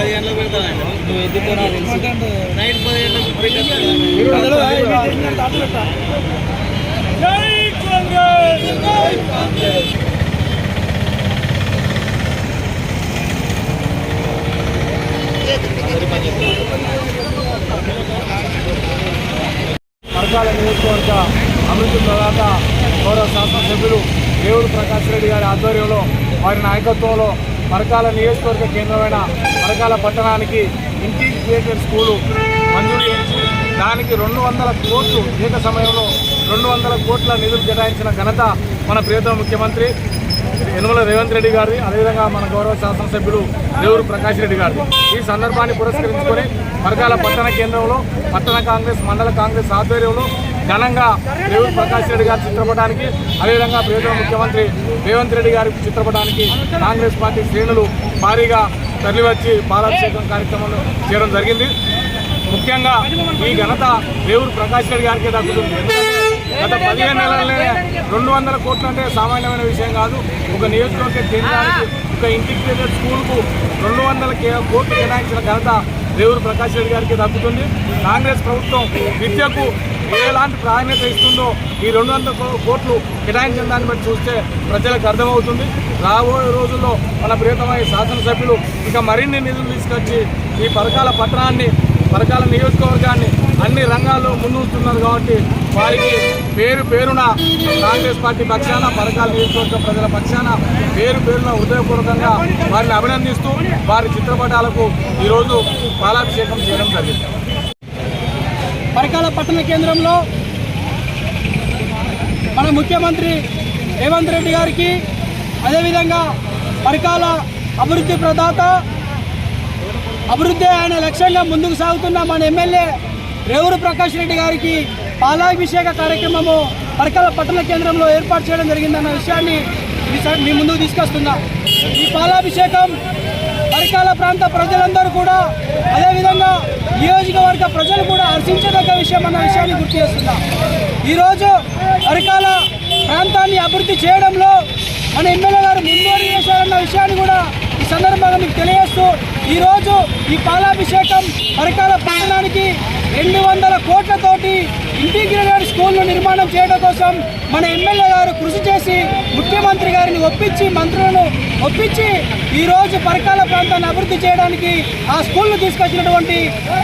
పది వర్గాల నియోజకవర్గ అమృత ప్రదాత గౌరవ శాసనసభ్యులు దేవుడు ప్రకాష్ రెడ్డి గారి ఆధ్వర్యంలో వారి నాయకత్వంలో పరకాల నియోజకవర్గ కేంద్రమైన పరకాల పట్టణానికి ఇంటిగ్రేటెడ్ స్కూలు మంజూరు చేసి దానికి రెండు వందల కోట్లు ఏక సమయంలో రెండు వందల కోట్ల నిధులు కేటాయించిన ఘనత మన ప్రియతమ ముఖ్యమంత్రి యనమల రేవంత్ రెడ్డి గారిది. అదేవిధంగా మన గౌరవ శాసనసభ్యులు దేవుడు ప్రకాష్ రెడ్డి గారిది. ఈ సందర్భాన్ని పురస్కరించుకొని పరకాల పట్టణ కేంద్రంలో పట్టణ కాంగ్రెస్ మండల కాంగ్రెస్ ఆధ్వర్యంలో ఘనంగా దేవుడు ప్రకాష్ రెడ్డి గారి చిత్రపటానికి అదేవిధంగా ప్రియతమ ముఖ్యమంత్రి రేవంత్ రెడ్డి గారి చిత్రపటానికి కాంగ్రెస్ పార్టీ శ్రేణులు భారీగా తరలివచ్చి పాలాభిషేకం కార్యక్రమం చేయడం జరిగింది. ముఖ్యంగా ఈ ఘనత దేవుడు ప్రకాష్ రెడ్డి గారికి దక్కుతుంది. ఎందుకంటే గత పదిహేను నెలలనే రెండు వందల కోట్లు అంటే సామాన్యమైన విషయం కాదు. ఒక నియోజకవర్గ కేంద్రానికి ఒక ఇంటిగ్రేటెడ్ స్కూల్కు రెండు వందల కే- కోట్లు కేటాయించిన ఘనత దేవుడు ప్రకాష్ రెడ్డి గారికి దక్కుతుంది. కాంగ్రెస్ ప్రభుత్వం విద్యకు ఎలాంటి ప్రాధాన్యత ఇస్తుందో ఈ రెండు వందల కో- కోట్లు కేటాయించిన దాన్ని బట్టి చూస్తే ప్రజలకు అర్థమవుతుంది. రాబోయే రోజుల్లో మన ప్రియతమైన శాసనసభ్యులు ఇంకా మరిన్ని నిధులు తీసుకొచ్చి ఈ పథకాల పట్టణాన్ని పథకాల నియోజకవర్గాన్ని అన్ని రంగాల్లో ముందుంటున్నారు కాబట్టి వారికి పేరు పేరున కాంగ్రెస్ పార్టీ పక్షాన పథకాల నియోజకవర్గ ప్రజల పక్షాన పేరు పేరున హృదయపూర్వకంగా వారిని అభినందిస్తూ వారి చిత్రపటాలకు ఈరోజు పాలాభిషేకం చేయడం జరిగింది. పరకాల పట్టణ కేంద్రంలో మన ముఖ్యమంత్రి రేవంత్ రెడ్డి గారికి అదేవిధంగా పరకాల అభివృద్ధి ప్రదాత అభివృద్ధి ఆయన లక్ష్యంగా ముందుకు సాగుతున్న మన ఎమ్మెల్యే రేవూరు ప్రకాష్ రెడ్డి గారికి పాలాభిషేక కార్యక్రమము పరకాల పట్టణ కేంద్రంలో ఏర్పాటు చేయడం జరిగిందన్న విషయాన్ని మీ మీ ముందుకు తీసుకొస్తున్నా. ఈ పాలాభిషేకం పరికాల ప్రాంత ప్రజలందరూ కూడా అదేవిధంగా నియోజకవర్గ ప్రజలు కూడా హర్షించదగ్గ విషయం అన్న విషయాన్ని గుర్తు చేస్తున్నా. ఈరోజు అరకాల ప్రాంతాన్ని అభివృద్ధి చేయడంలో మన ఎమ్మెల్యే గారు ముందోడి చేశారన్న విషయాన్ని కూడా ఈ సందర్భంగా మీకు తెలియజేస్తూ ఈరోజు ఈ పాలాభిషేకం అరకాల పట్టణానికి రెండు వందల కోట్లతోటి ఇంటిగ్రేట్ స్కూల్ను నిర్మాణం చేయడం కోసం మన ఎమ్మెల్యే గారు కృషి చేసి ముఖ్యమంత్రి గారిని ఒప్పించి మంత్రులను ఒప్పించి ఈరోజు పరకాల ప్రాంతాన్ని అభివృద్ధి చేయడానికి ఆ స్కూల్ను తీసుకొచ్చినటువంటి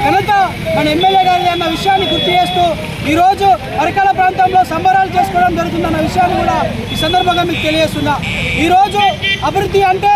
ఘనత మన ఎమ్మెల్యే గారి అన్న విషయాన్ని గుర్తు చేస్తూ ఈరోజు పరకాల ప్రాంతంలో సంబరాలు చేసుకోవడం జరుగుతుందన్న విషయాన్ని కూడా ఈ సందర్భంగా మీకు తెలియజేస్తున్నా. ఈరోజు అభివృద్ధి అంటే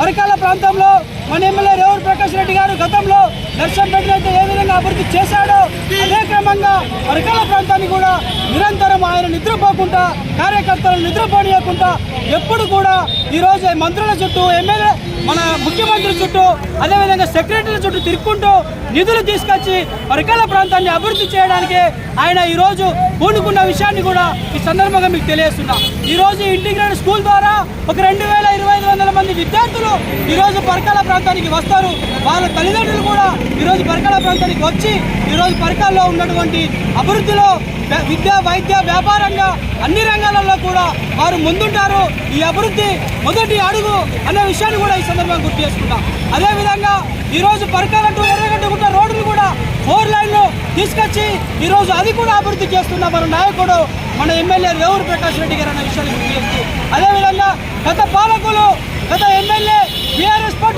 పరికాల ప్రాంతంలో మన ఎమ్మెల్యే రేవూరు ప్రకాష్ రెడ్డి గారు గతంలో నర్సంపేటలో అయితే ఏ విధంగా అభివృద్ధి చేశాడో అదే క్రమంగా పరికాల ప్రాంతాన్ని కూడా నిరంతరం ఆయన నిద్రపోకుండా కార్యకర్తలను నిద్రపోనీయకుండా ఎప్పుడు కూడా ఈరోజు మంత్రుల చుట్టూ ఎమ్మెల్యే మన ముఖ్యమంత్రి చుట్టూ అదేవిధంగా సెక్రటరీల చుట్టూ తిరుక్కుంటూ నిధులు తీసుకొచ్చి పరికాల ప్రాంతాన్ని అభివృద్ధి చేయడానికి ఆయన ఈరోజు పూనుకున్న విషయాన్ని కూడా ఈ సందర్భంగా మీకు తెలియజేస్తున్నా. ఈరోజు ఇంటిగ్రేటెడ్ స్కూల్ ద్వారా ఒక రెండు వేల ఇరవై ఐదు వందల మంది విద్యార్థులు ఈరోజు పరకాల ప్రాంతానికి వస్తారు. వాళ్ళ తల్లిదండ్రులు కూడా ఈరోజు పరకాల ప్రాంతానికి వచ్చి ఈరోజు పరికాల్లో ఉన్నటువంటి అభివృద్ధిలో విద్య వైద్య వ్యాపారంగా అన్ని రంగాలలో కూడా వారు ముందుంటారు. ఈ అభివృద్ధి మొదటి అడుగు అనే విషయాన్ని కూడా ఈ సందర్భంగా గుర్తు చేసుకుంటాం. అదేవిధంగా ఈరోజు పరకాల ఎర్రగడ్డకుంట రోడ్లు కూడా ఫోర్ లైన్లు తీసుకొచ్చి ఈరోజు అది కూడా అభివృద్ధి చేస్తున్న మన నాయకుడు మన ఎమ్మెల్యే రేవూరు ప్రకాష్ రెడ్డి గారు అనే విషయాన్ని గుర్తు చేస్తూ. అదేవిధంగా గత పాలకులు గత ఎమ్మెల్యే బీఆర్ఎస్ పార్టీ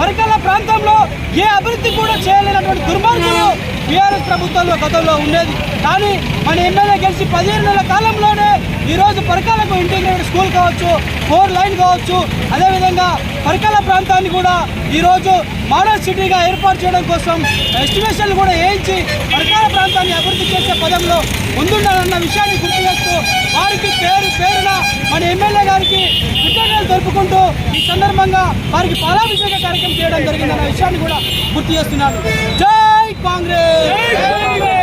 పరికల ప్రాంతంలో ఏ అభివృద్ధి కూడా చేయలేనటువంటి దుర్మార్గులు బీఆర్ఎస్ ప్రభుత్వంలో గతంలో ఉండేది. కానీ మన ఎమ్మెల్యే గెలిచి పదిహేను నెలల కాలంలోనే ఈరోజు పరికాలకు ఇంటిగ్రేటెడ్ స్కూల్ కావచ్చు ఫోర్ లైన్ కావచ్చు అదేవిధంగా పరికాల ప్రాంతాన్ని కూడా ఈరోజు మోడల్ సిటీగా ఏర్పాటు చేయడం కోసం ఎస్టిమేషన్లు కూడా వేయించి పరికాల ప్రాంతాన్ని అభివృద్ధి చేసే పదంలో ముందుండాలన్న విషయాన్ని గుర్తు చేస్తూ వారికి పేరు పేరున మన ఎమ్మెల్యే గారికి కృతజ్ఞతలు తెలుపుకుంటూ ఈ సందర్భంగా వారికి పాలాభిషేక కార్యక్రమం చేయడం జరిగిందన్న విషయాన్ని కూడా గుర్తు చేస్తున్నాను జై కాంగ్రెస్!